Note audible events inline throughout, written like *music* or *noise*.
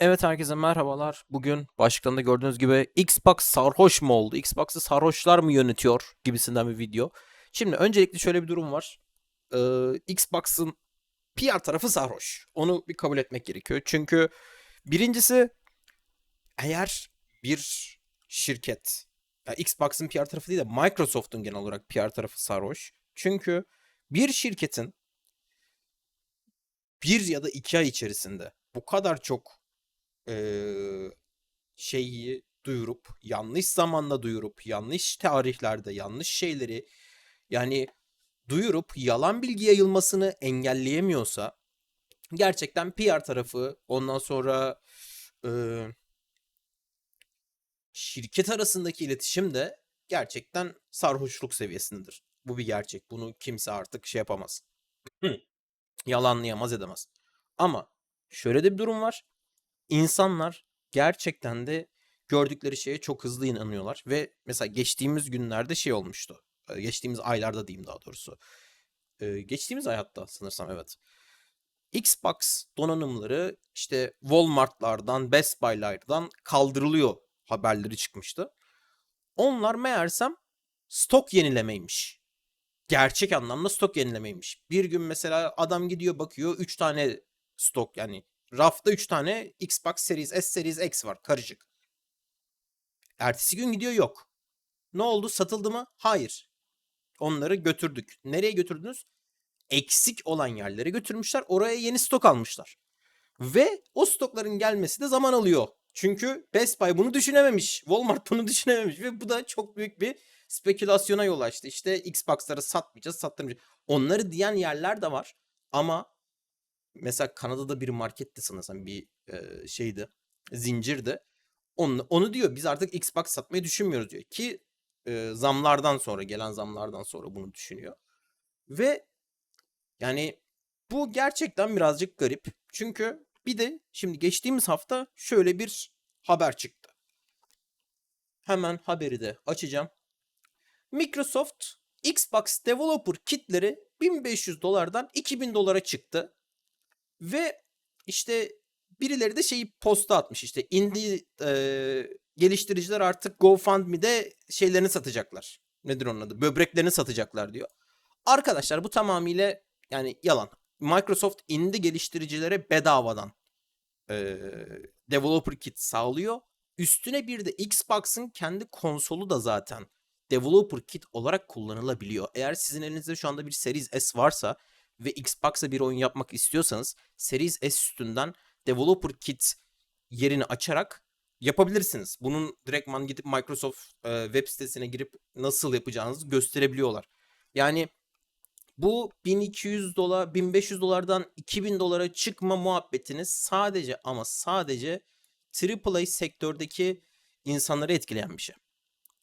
Evet herkese merhabalar. Bugün başlıklarında gördüğünüz gibi Xbox sarhoş mu oldu? Xbox'ı sarhoşlar mı yönetiyor gibisinden bir video. Şimdi öncelikle şöyle bir durum var. Ee, Xbox'ın PR tarafı sarhoş. Onu bir kabul etmek gerekiyor. Çünkü birincisi eğer bir şirket ya Xbox'ın PR tarafı değil de Microsoft'un genel olarak PR tarafı sarhoş. Çünkü bir şirketin bir ya da iki ay içerisinde bu kadar çok eee, şeyi duyurup yanlış zamanda duyurup yanlış tarihlerde yanlış şeyleri yani duyurup yalan bilgi yayılmasını engelleyemiyorsa gerçekten PR tarafı ondan sonra eee, şirket arasındaki iletişim de gerçekten sarhoşluk seviyesindedir. Bu bir gerçek. Bunu kimse artık şey yapamaz. *clears throat* Yalanlayamaz edemez. Ama şöyle de bir durum var. İnsanlar gerçekten de gördükleri şeye çok hızlı inanıyorlar ve mesela geçtiğimiz günlerde şey olmuştu. Geçtiğimiz aylarda diyeyim daha doğrusu. Geçtiğimiz ay hatta sanırsam evet. Xbox donanımları işte Walmart'lardan, Best Buy'lardan kaldırılıyor haberleri çıkmıştı. Onlar meğersem stok yenilemeymiş. Gerçek anlamda stok yenilemeymiş. Bir gün mesela adam gidiyor bakıyor 3 tane stok yani rafta 3 tane Xbox Series S, Series X var karışık. Ertesi gün gidiyor yok. Ne oldu? Satıldı mı? Hayır. Onları götürdük. Nereye götürdünüz? Eksik olan yerlere götürmüşler. Oraya yeni stok almışlar. Ve o stokların gelmesi de zaman alıyor. Çünkü Best Buy bunu düşünememiş. Walmart bunu düşünememiş. Ve bu da çok büyük bir spekülasyona yol açtı. İşte Xbox'ları satmayacağız, sattırmayacağız. Onları diyen yerler de var. Ama mesela Kanada'da bir marketti sanırsam bir e, şeydi. Zincirdi. Onu, onu diyor biz artık Xbox satmayı düşünmüyoruz diyor. Ki e, zamlardan sonra gelen zamlardan sonra bunu düşünüyor. Ve yani bu gerçekten birazcık garip. Çünkü bir de şimdi geçtiğimiz hafta şöyle bir haber çıktı. Hemen haberi de açacağım. Microsoft Xbox Developer Kit'leri 1500 dolardan 2000 dolara çıktı. Ve işte birileri de şeyi posta atmış işte indie e, geliştiriciler artık GoFundMe'de şeylerini satacaklar. Nedir onun adı? Böbreklerini satacaklar diyor. Arkadaşlar bu tamamıyla yani yalan. Microsoft indie geliştiricilere bedavadan e, developer kit sağlıyor. Üstüne bir de Xbox'ın kendi konsolu da zaten developer kit olarak kullanılabiliyor. Eğer sizin elinizde şu anda bir Series S varsa ve Xbox'a bir oyun yapmak istiyorsanız Series S üstünden developer kit yerini açarak yapabilirsiniz. Bunun direktman gidip Microsoft e, web sitesine girip nasıl yapacağınızı gösterebiliyorlar. Yani bu 1200 dolar, 1500 dolardan 2000 dolara çıkma muhabbetini sadece ama sadece AAA sektördeki insanları etkileyen bir şey.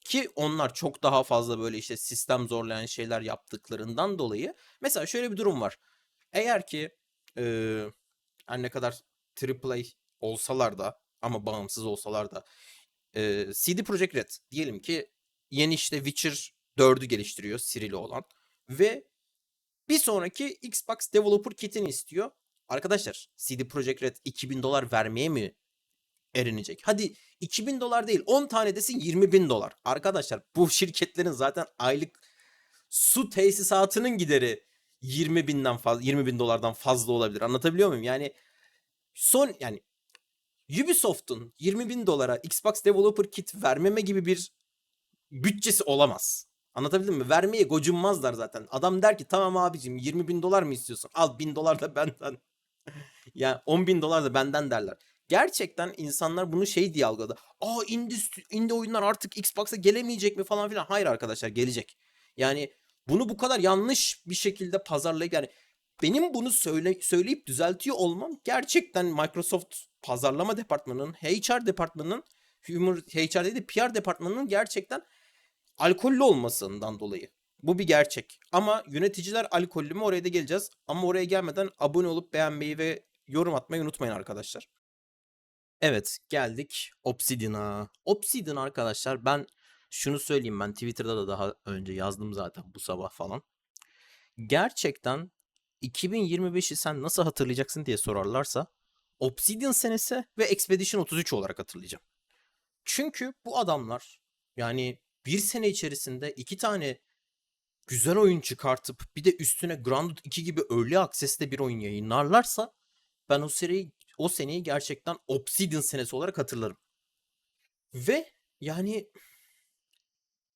Ki onlar çok daha fazla böyle işte sistem zorlayan şeyler yaptıklarından dolayı. Mesela şöyle bir durum var. Eğer ki eee her ne kadar AAA olsalar da ama bağımsız olsalar da eee CD Projekt Red diyelim ki yeni işte Witcher 4'ü geliştiriyor Siri'li olan ve bir sonraki Xbox Developer Kit'ini istiyor. Arkadaşlar CD Projekt Red 2000 dolar vermeye mi erinecek? Hadi 2000 dolar değil 10 tane desin 20 bin dolar. Arkadaşlar bu şirketlerin zaten aylık su tesisatının gideri 20 binden fazla 20 bin dolardan fazla olabilir. Anlatabiliyor muyum? Yani son yani Ubisoft'un 20 bin dolara Xbox Developer Kit vermeme gibi bir bütçesi olamaz. Anlatabildim mi? Vermeye gocunmazlar zaten. Adam der ki tamam abicim 20 bin dolar mı istiyorsun? Al bin dolar da benden. *laughs* yani 10 bin dolar da benden derler. Gerçekten insanlar bunu şey diye algıladı. Aa indie, indie oyunlar artık Xbox'a gelemeyecek mi falan filan. Hayır arkadaşlar gelecek. Yani bunu bu kadar yanlış bir şekilde pazarlayıp yani benim bunu söyle, söyleyip düzeltiyor olmam gerçekten Microsoft pazarlama departmanının, HR departmanının, Human HR değil de PR departmanının gerçekten alkollü olmasından dolayı. Bu bir gerçek. Ama yöneticiler alkollü mü oraya da geleceğiz. Ama oraya gelmeden abone olup beğenmeyi ve yorum atmayı unutmayın arkadaşlar. Evet geldik Obsidian'a. Obsidian arkadaşlar ben şunu söyleyeyim ben Twitter'da da daha önce yazdım zaten bu sabah falan. Gerçekten 2025'i sen nasıl hatırlayacaksın diye sorarlarsa Obsidian senesi ve Expedition 33 olarak hatırlayacağım. Çünkü bu adamlar yani bir sene içerisinde iki tane güzel oyun çıkartıp bir de üstüne Grounded 2 gibi early access'te bir oyun yayınlarlarsa ben o seriyi o seneyi gerçekten Obsidian senesi olarak hatırlarım. Ve yani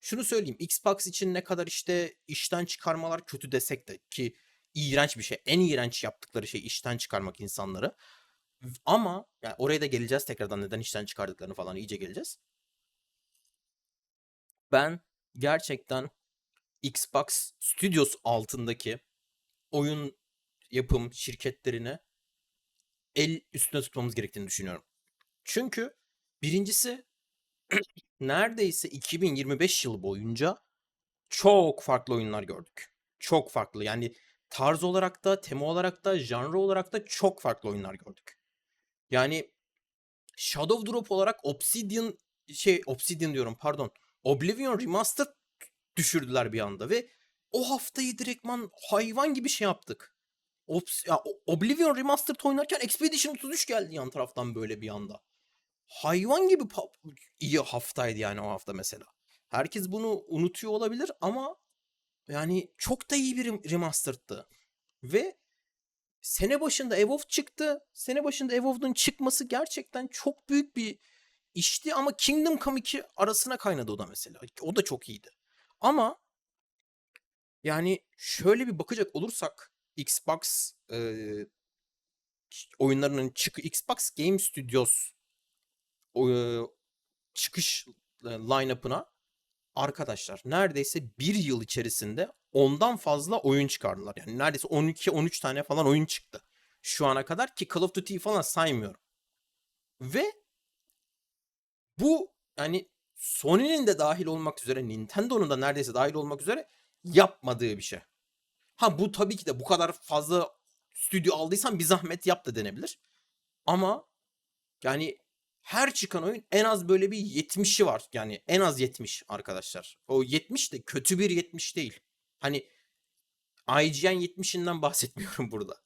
şunu söyleyeyim. Xbox için ne kadar işte işten çıkarmalar kötü desek de ki iğrenç bir şey. En iğrenç yaptıkları şey işten çıkarmak insanları. Ama yani oraya da geleceğiz tekrardan neden işten çıkardıklarını falan iyice geleceğiz. Ben gerçekten Xbox Studios altındaki oyun yapım şirketlerine el üstüne tutmamız gerektiğini düşünüyorum. Çünkü birincisi *clears throat* neredeyse 2025 yılı boyunca çok farklı oyunlar gördük. Çok farklı yani tarz olarak da, tema olarak da, janr olarak da çok farklı oyunlar gördük. Yani Shadow Drop olarak Obsidian şey Obsidian diyorum pardon. Oblivion Remastered düşürdüler bir anda ve o haftayı direktman hayvan gibi şey yaptık. Obs ya, Oblivion Remastered oynarken Expedition 33 geldi yan taraftan böyle bir anda. Hayvan gibi iyi haftaydı yani o hafta mesela. Herkes bunu unutuyor olabilir ama yani çok da iyi bir remastered'tı. Ve sene başında Evolve çıktı. Sene başında Evolve'ın çıkması gerçekten çok büyük bir işti ama Kingdom Come 2 arasına kaynadı o da mesela. O da çok iyiydi. Ama yani şöyle bir bakacak olursak Xbox e, oyunlarının çıkı Xbox Game Studios o, e, çıkış line-up'ına arkadaşlar neredeyse bir yıl içerisinde ondan fazla oyun çıkardılar. Yani neredeyse 12-13 tane falan oyun çıktı. Şu ana kadar ki Call of Duty'yi falan saymıyorum. Ve bu yani Sony'nin de dahil olmak üzere Nintendo'nun da neredeyse dahil olmak üzere yapmadığı bir şey. Ha bu tabii ki de bu kadar fazla stüdyo aldıysan bir zahmet yap da denebilir. Ama yani her çıkan oyun en az böyle bir 70'i var. Yani en az 70 arkadaşlar. O 70 de kötü bir 70 değil. Hani IGN 70'inden bahsetmiyorum *laughs* burada.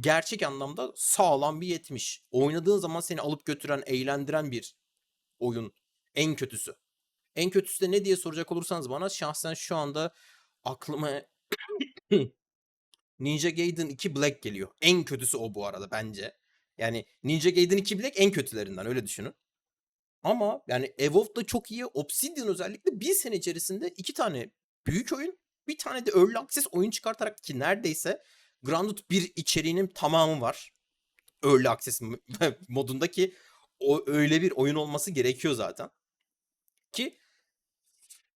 Gerçek anlamda sağlam bir 70. Oynadığın zaman seni alıp götüren, eğlendiren bir oyun. En kötüsü. En kötüsü de ne diye soracak olursanız bana şahsen şu anda aklıma *clears throat* Ninja Gaiden 2 Black geliyor. En kötüsü o bu arada bence. Yani Ninja Gaiden 2 Black en kötülerinden öyle düşünün. Ama yani Evolve da çok iyi. Obsidian özellikle bir sene içerisinde iki tane büyük oyun, bir tane de Early Access oyun çıkartarak ki neredeyse Grounded 1 içeriğinin tamamı var. Early Access *laughs* modundaki o öyle bir oyun olması gerekiyor zaten. Ki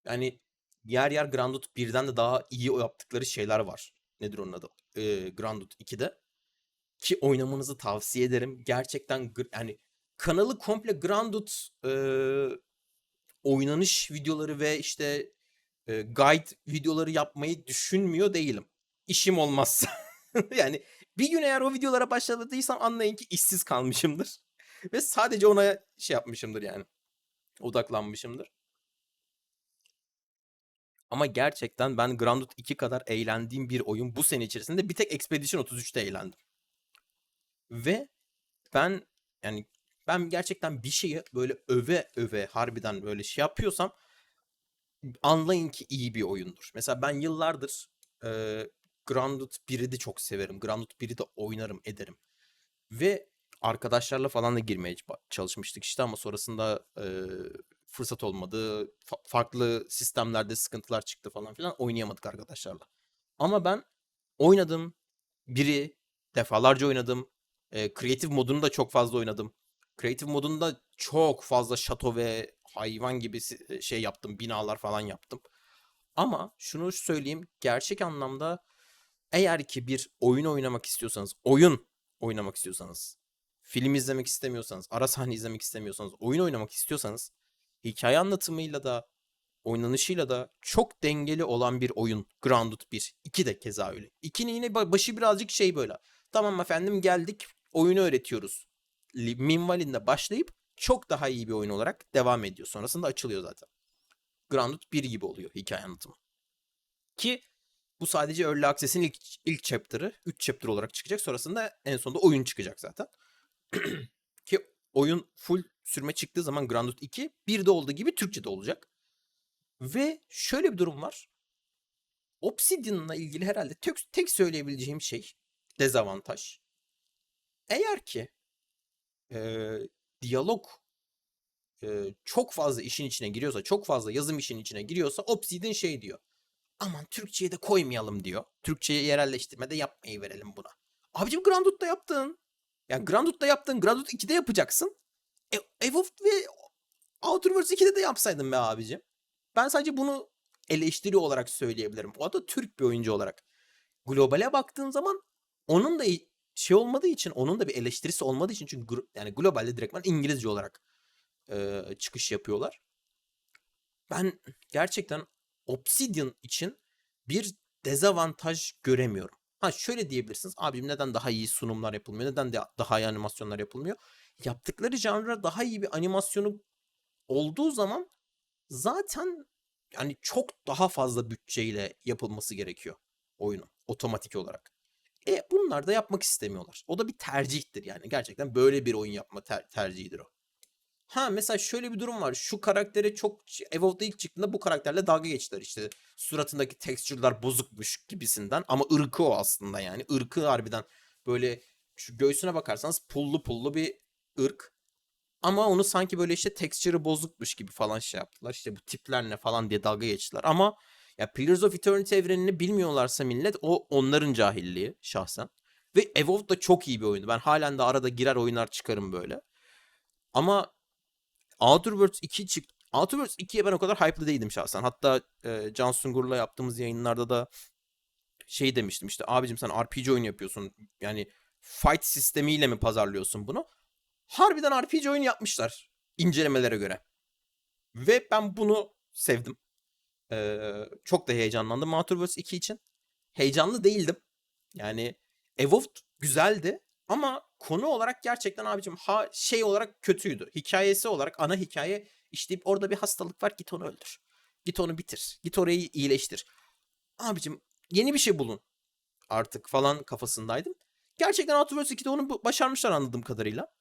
yani yer yer Grounded 1'den de daha iyi yaptıkları şeyler var. Nedir onun adı? Ee, Grounded 2'de. Ki oynamanızı tavsiye ederim. Gerçekten yani kanalı komple Grounded e, oynanış videoları ve işte e, guide videoları yapmayı düşünmüyor değilim. İşim olmazsa. *laughs* yani bir gün eğer o videolara başladıysam anlayın ki işsiz kalmışımdır. *laughs* ve sadece ona şey yapmışımdır yani. Odaklanmışımdır. Ama gerçekten ben Grounded 2 kadar eğlendiğim bir oyun bu sene içerisinde bir tek Expedition 33'te eğlendim. Ve ben yani ben gerçekten bir şeyi böyle öve öve harbiden böyle şey yapıyorsam anlayın ki iyi bir oyundur. Mesela ben yıllardır e, Grounded 1'i de çok severim. Grounded 1'i de oynarım ederim. Ve arkadaşlarla falan da girmeye çalışmıştık işte ama sonrasında e, fırsat olmadı. Fa- farklı sistemlerde sıkıntılar çıktı falan filan oynayamadık arkadaşlarla. Ama ben oynadım. Biri defalarca oynadım. E, Creative modunu da çok fazla oynadım. Creative modunda çok fazla şato ve hayvan gibi şey yaptım. Binalar falan yaptım. Ama şunu söyleyeyim. Gerçek anlamda eğer ki bir oyun oynamak istiyorsanız, oyun oynamak istiyorsanız, film izlemek istemiyorsanız, ara sahne izlemek istemiyorsanız, oyun oynamak istiyorsanız hikaye anlatımıyla da oynanışıyla da çok dengeli olan bir oyun. Grounded 1. 2 de keza öyle. 2'nin yine başı birazcık şey böyle. Tamam efendim geldik oyunu öğretiyoruz. Minvalinde başlayıp çok daha iyi bir oyun olarak devam ediyor. Sonrasında açılıyor zaten. Grounded 1 gibi oluyor hikaye anlatımı. Ki bu sadece Early Access'in ilk, ilk chapter'ı. 3 chapter olarak çıkacak. Sonrasında en sonunda oyun çıkacak zaten. *clears throat* Oyun full sürme çıktığı zaman Grounded 2 bir de olduğu gibi Türkçe'de olacak. Ve şöyle bir durum var. Obsidian'la ilgili herhalde tek, tek söyleyebileceğim şey dezavantaj. Eğer ki e, diyalog e, çok fazla işin içine giriyorsa, çok fazla yazım işin içine giriyorsa Obsidian şey diyor. Aman Türkçe'ye de koymayalım diyor. Türkçe'ye yerelleştirmede yapmayı verelim buna. Abicim Grounded'da yaptın. Yani Grounded'da yaptın. Grounded 2'de yapacaksın. E, Evolved ve Outer Worlds 2'de de yapsaydın be abicim. Ben sadece bunu eleştiri olarak söyleyebilirim. O da Türk bir oyuncu olarak. Globale baktığın zaman onun da şey olmadığı için, onun da bir eleştirisi olmadığı için çünkü yani globalde direktman İngilizce olarak e, çıkış yapıyorlar. Ben gerçekten Obsidian için bir dezavantaj göremiyorum. Ha şöyle diyebilirsiniz. Abim neden daha iyi sunumlar yapılmıyor? Neden de daha iyi animasyonlar yapılmıyor? Yaptıkları janra daha iyi bir animasyonu olduğu zaman zaten yani çok daha fazla bütçeyle yapılması gerekiyor oyunun otomatik olarak. E bunlar da yapmak istemiyorlar. O da bir tercihtir yani. Gerçekten böyle bir oyun yapma ter- tercihidir o. Ha mesela şöyle bir durum var. Şu karaktere çok Evolved'da ilk çıktığında bu karakterle dalga geçtiler işte. Suratındaki tekstürler bozukmuş gibisinden ama ırkı o aslında yani. Irkı harbiden böyle şu göğsüne bakarsanız pullu pullu bir ırk. Ama onu sanki böyle işte tekstürü bozukmuş gibi falan şey yaptılar. İşte bu tipler ne falan diye dalga geçtiler. Ama ya Pillars of Eternity evrenini bilmiyorlarsa millet o onların cahilliği şahsen. Ve Evolved da çok iyi bir oyundu. Ben halen de arada girer oyunlar çıkarım böyle. Ama Outer Worlds 2 çıktı. Outer Worlds 2'ye ben o kadar hype'lı değildim şahsen. Hatta e, Can Sungur'la yaptığımız yayınlarda da şey demiştim işte abicim sen RPG oyun yapıyorsun. Yani fight sistemiyle mi pazarlıyorsun bunu? Harbiden RPG oyun yapmışlar incelemelere göre. Ve ben bunu sevdim. Ee, çok da heyecanlandım Outer Worlds 2 için. Heyecanlı değildim. Yani Evolved güzeldi ama konu olarak gerçekten abicim ha şey olarak kötüydü. Hikayesi olarak ana hikaye işleyip orada bir hastalık var git onu öldür. Git onu bitir. Git orayı iyileştir. Abicim yeni bir şey bulun artık falan kafasındaydım. Gerçekten Outer Worlds 2'de onu başarmışlar anladığım kadarıyla.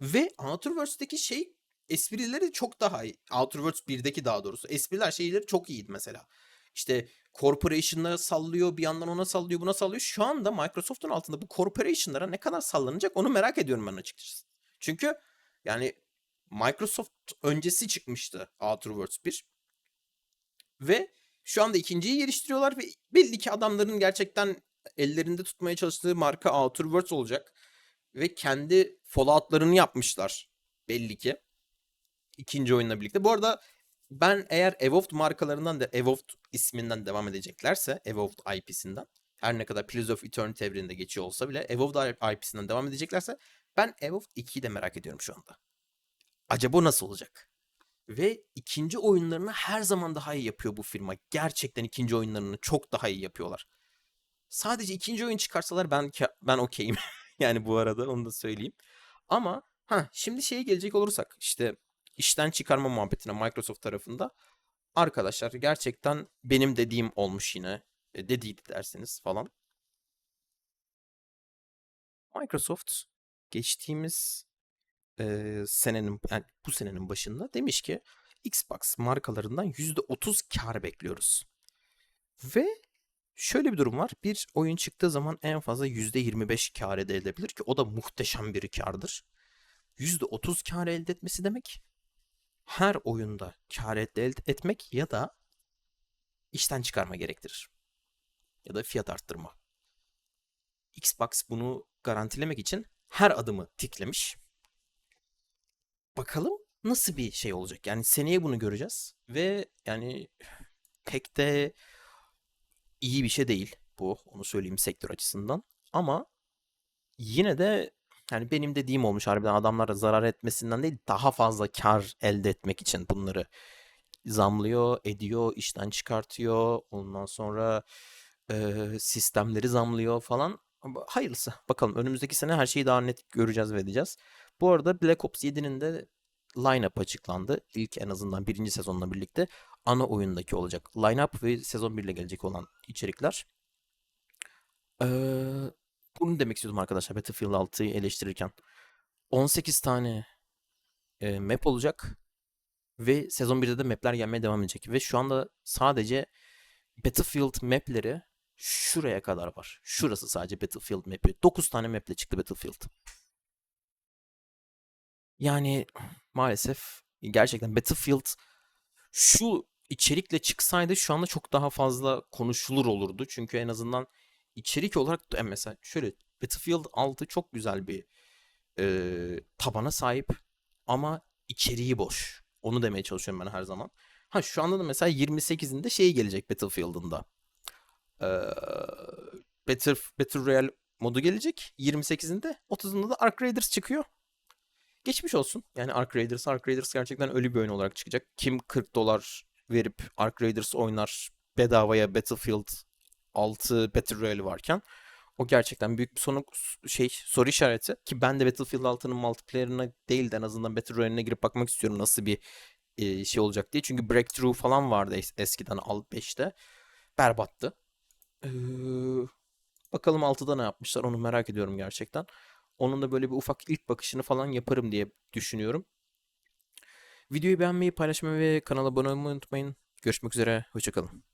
Ve Outer şey esprileri çok daha iyi. Outer Worlds 1'deki daha doğrusu. Espriler şeyleri çok iyiydi mesela. İşte corporation'lara sallıyor, bir yandan ona sallıyor, buna sallıyor. Şu anda Microsoft'un altında bu corporation'lara ne kadar sallanacak onu merak ediyorum ben açıkçası. Çünkü yani Microsoft öncesi çıkmıştı Outer Worlds 1. Ve şu anda ikinciyi geliştiriyorlar ve belli ki adamların gerçekten ellerinde tutmaya çalıştığı marka Outer Worlds olacak. Ve kendi Fallout'larını yapmışlar belli ki. ikinci oyunla birlikte. Bu arada ben eğer Evolved markalarından da Evolved isminden devam edeceklerse Evolved IP'sinden her ne kadar Pillars of Eternity evreninde geçiyor olsa bile Evolved IP'sinden devam edeceklerse ben Evolved 2'yi de merak ediyorum şu anda. Acaba nasıl olacak? Ve ikinci oyunlarını her zaman daha iyi yapıyor bu firma. Gerçekten ikinci oyunlarını çok daha iyi yapıyorlar. Sadece ikinci oyun çıkarsalar ben ben okeyim. *laughs* yani bu arada onu da söyleyeyim. Ama ha şimdi şeye gelecek olursak işte işten çıkarma muhabbetine Microsoft tarafında arkadaşlar gerçekten benim dediğim olmuş yine. E, dediydi derseniz falan. Microsoft geçtiğimiz e, senenin yani bu senenin başında demiş ki Xbox markalarından %30 kar bekliyoruz. Ve şöyle bir durum var. Bir oyun çıktığı zaman en fazla %25 kar elde edebilir ki o da muhteşem bir kardır. %30 kar elde etmesi demek her oyunda kar elde etmek ya da işten çıkarma gerektirir. Ya da fiyat arttırma. Xbox bunu garantilemek için her adımı tiklemiş. Bakalım nasıl bir şey olacak. Yani seneye bunu göreceğiz ve yani pek de iyi bir şey değil bu. Onu söyleyeyim sektör açısından. Ama yine de yani benim dediğim olmuş harbiden adamlara zarar etmesinden değil daha fazla kar elde etmek için bunları zamlıyor, ediyor, işten çıkartıyor. Ondan sonra e, sistemleri zamlıyor falan. Hayırlısı. Bakalım önümüzdeki sene her şeyi daha net göreceğiz ve edeceğiz. Bu arada Black Ops 7'nin de line-up açıklandı. İlk en azından birinci sezonla birlikte ana oyundaki olacak. Line-up ve sezon 1 ile gelecek olan içerikler. Ee, Bunu demek istiyordum arkadaşlar Battlefield 6'yı eleştirirken. 18 tane e, map olacak ve sezon 1'de de mapler gelmeye devam edecek. Ve şu anda sadece Battlefield mapleri şuraya kadar var. Şurası sadece Battlefield map'i. 9 tane maple çıktı Battlefield. Yani maalesef gerçekten Battlefield şu içerikle çıksaydı şu anda çok daha fazla konuşulur olurdu. Çünkü en azından içerik olarak da mesela şöyle Battlefield 6 çok güzel bir e, tabana sahip ama içeriği boş. Onu demeye çalışıyorum ben her zaman. Ha şu anda da mesela 28'inde şey gelecek Battlefield'ın da. Ee, Battle, Battle Royale modu gelecek 28'inde. 30'unda da Ark Raiders çıkıyor. Geçmiş olsun. Yani Ark Raiders, Ark Raiders gerçekten ölü bir oyun olarak çıkacak. Kim 40 dolar verip Ark Raiders oynar bedavaya Battlefield 6 Battle Royale varken o gerçekten büyük bir sonu şey soru işareti ki ben de Battlefield 6'nın multiplayer'ına değil de en azından Battle Royale'ine girip bakmak istiyorum nasıl bir e, şey olacak diye. Çünkü Breakthrough falan vardı es- eskiden alt 5'te. Berbattı. Ee, bakalım 6'da ne yapmışlar onu merak ediyorum gerçekten. Onun da böyle bir ufak ilk bakışını falan yaparım diye düşünüyorum. Videoyu beğenmeyi, paylaşmayı ve kanala abone olmayı unutmayın. Görüşmek üzere, hoşçakalın.